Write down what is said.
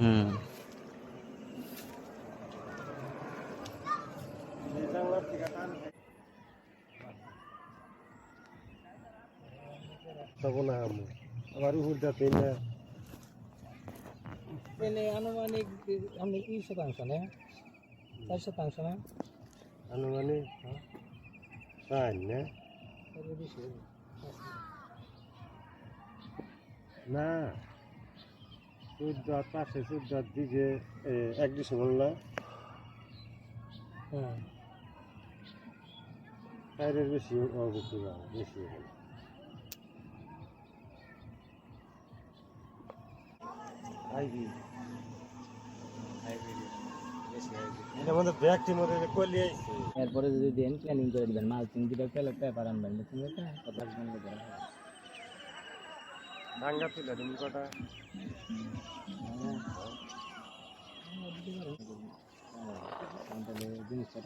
হুম। তখন আমি। আবার উপর যাতে না এনে আনুমানিক আপনি কি শতাংশ না। চার শতাংশ না। আনুমানিক তাই না। বেশি হবে। না চোদ্দ পাশে চোদ্দ দিকে এ, এক ডিসেম্বর না। হ্যাঁ। বেশি অবশ্যই না বেশি হবে না। এটার এরপরে যদি দেন প্ল্যানিং করে দিবেন। মাল তিন দুটো পেলে পেপার আনবেন। আছে কথা ভাঙ্গা তুলে তুমি কটা? তাহলে জিনিসটা